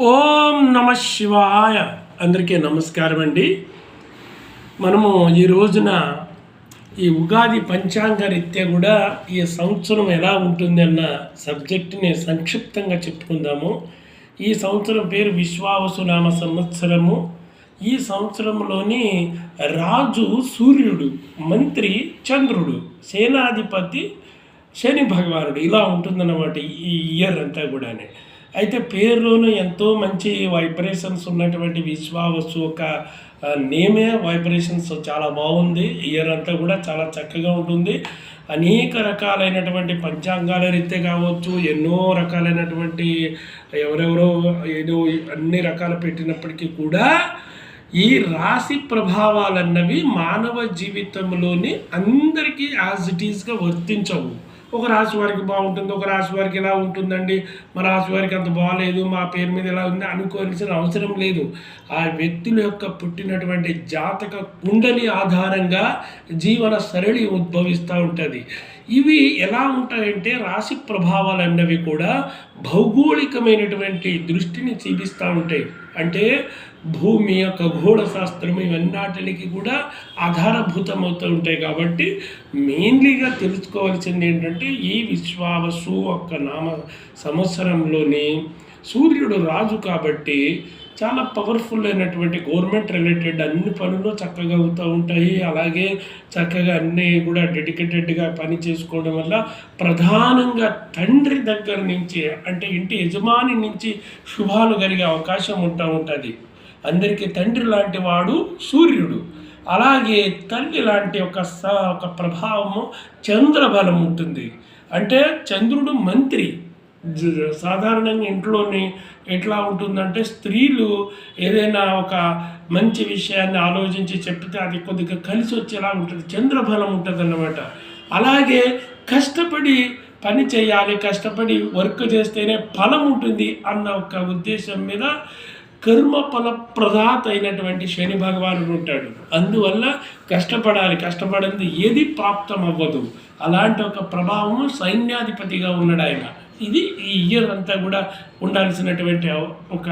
ఓం నమ శివాయ. అందరికీ నమస్కారం అండి. మనము ఈ రోజున ఈ ఉగాది పంచాంగ రీత్యా కూడా ఈ సంవత్సరం ఎలా ఉంటుంది అన్న సబ్జెక్టుని సంక్షిప్తంగా చెప్పుకుందాము. ఈ సంవత్సరం పేరు విశ్వావసునామ సంవత్సరము. ఈ సంవత్సరంలోని రాజు సూర్యుడు మంత్రి చంద్రుడు సేనాధిపతి శని భగవానుడు ఇలా ఉంటుందన్నమాట ఈ ఇయర్ అంతా కూడానే. అయితే పేరులోనూ ఎంతో మంచి వైబ్రేషన్స్ ఉన్నటువంటి విశ్వావసు ఒక నేమే వైబ్రేషన్స్ చాలా బాగుంది. ఇయర్ అంతా కూడా చాలా చక్కగా ఉంటుంది. అనేక రకాలైనటువంటి పంచాంగాల రీత్యా కావచ్చు ఎన్నో రకాలైనటువంటి ఎవరెవరో ఏదో అన్ని రకాలు పెట్టినప్పటికీ కూడా ఈ రాశి ప్రభావాలన్నవి మానవ జీవితంలోని అందరికీ యాజ్ ఇట్ ఈస్గా వర్తించవు. ఒక రాశి వారికి బాగుంటుంది ఒక రాశి వారికి ఎలా ఉంటుందండి? మా రాశి వారికి అంత బాగాలేదు మా పేరు మీద ఎలా ఉంది అనుకోవాల్సిన అవసరం లేదు. ఆ వ్యక్తుల యొక్క పుట్టినటువంటి జాతక కుండలి ఆధారంగా జీవన సరళి ఉద్భవిస్తూ ఉంటుంది. ఇవి ఎలా ఉంటాయంటే రాశి ప్రభావాలు అన్నవి కూడా భౌగోళికమైనటువంటి దృష్టిని చూపిస్తూ ఉంటాయి. అంటే భూమి యొక్క ఖగోళ శాస్త్రం ఇవన్నాటికి కూడా ఆధారభూతమవుతూ ఉంటాయి కాబట్టి మెయిన్లీగా తెలుసుకోవాల్సింది ఏంటంటే ఈ విశ్వావసు ఒక్క నామ సంవత్సరంలోని సూర్యుడు రాజు కాబట్టి చాలా పవర్ఫుల్ అయినటువంటి గవర్నమెంట్ రిలేటెడ్ అన్ని పనులు చక్కగా అవుతూ ఉంటాయి. అలాగే చక్కగా అన్నీ కూడా డెడికేటెడ్గా పని చేసుకోవడం వల్ల ప్రధానంగా తండ్రి దగ్గర నుంచి అంటే ఇంటి యజమాని నుంచి శుభాలు కలిగే అవకాశం ఉంటూ ఉంటుంది. అందరికీ తండ్రి లాంటి వాడు సూర్యుడు. అలాగే తల్లి లాంటి ఒక స ఒక ప్రభావము చంద్రబలం ఉంటుంది. అంటే చంద్రుడు మంత్రి. సాధారణంగా ఇంట్లోని ఎట్లా ఉంటుందంటే స్త్రీలు ఏదైనా ఒక మంచి విషయాన్ని ఆలోచించి చెప్తే అది కొద్దిగా కలిసి వచ్చేలా ఉంటుంది చంద్రబలం ఉంటుంది అన్నమాట అలాగే కష్టపడి పని చేయాలి కష్టపడి వర్క్ చేస్తేనే ఫలం ఉంటుంది అన్న ఒక ఉద్దేశం మీద కర్మ ఫల ప్రదాత అయినటువంటి శని భగవానుడు ఉంటాడు. అందువల్ల కష్టపడాలి కష్టపడింది ఏది ప్రాప్తం అవ్వదు అలాంటి ఒక ప్రభావం సైన్యాధిపతిగా ఉన్నాడు ఆయన. ఇది ఈ ఇయర్ అంతా కూడా ఉండాల్సినటువంటి ఒక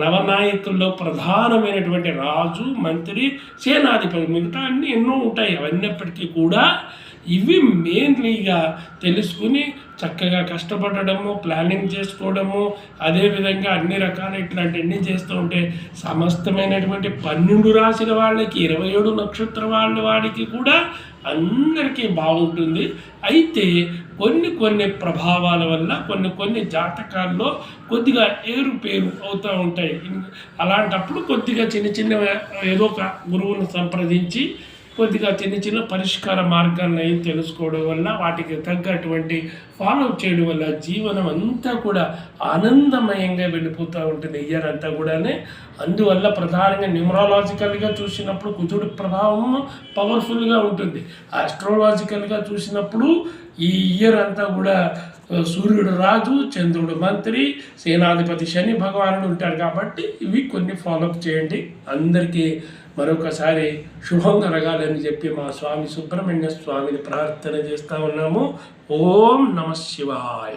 నవనాయకుల్లో ప్రధానమైనటువంటి రాజు మంత్రి సేనాధిపతి మిగతా అన్నీ ఎన్నో ఉంటాయి. అవన్నప్పటికీ కూడా ఇవి మెయిన్లీగా తెలుసుకుని చక్కగా కష్టపడడము ప్లానింగ్ చేసుకోవడము అదేవిధంగా అన్ని రకాల ఇట్లాంటివన్నీ చేస్తూ ఉంటే సమస్తమైనటువంటి పన్నెండు రాసిన వాళ్ళకి ఇరవై ఏడు నక్షత్ర వాళ్ళ వాడికి కూడా అందరికీ బాగుంటుంది. అయితే కొన్ని కొన్ని ప్రభావాల వల్ల కొన్ని కొన్ని జాతకాల్లో కొద్దిగా ఏరుపేరు అవుతూ ఉంటాయి. అలాంటప్పుడు కొద్దిగా చిన్న చిన్న ఏదో ఒక గురువును సంప్రదించి కొద్దిగా చిన్న చిన్న పరిష్కార మార్గాలను అయి తెలుసుకోవడం వల్ల వాటికి తగ్గటువంటి ఫాలో చేయడం వల్ల జీవనం అంతా కూడా ఆనందమయంగా వెళ్ళిపోతూ ఉంటుంది ఇయర్ అంతా కూడానే. అందువల్ల ప్రధానంగా న్యూమరాలజికల్గా చూసినప్పుడు కుజుడి ప్రభావం పవర్ఫుల్గా ఉంటుంది. ఆస్ట్రాలజికల్గా చూసినప్పుడు ఈ ఇయర్ అంతా కూడా సూర్యుడు రాజు చంద్రుడు మంత్రి సేనాధిపతి శని భగవానుడు ఉంటారు కాబట్టి ఇవి కొన్ని ఫాలోఅప్ చేయండి. అందరికీ మరొకసారి శుభం కలగాలని చెప్పి మా స్వామి సుబ్రహ్మణ్య స్వామిని ప్రార్థన చేస్తా ఉన్నాము. ఓం నమ శివాయ.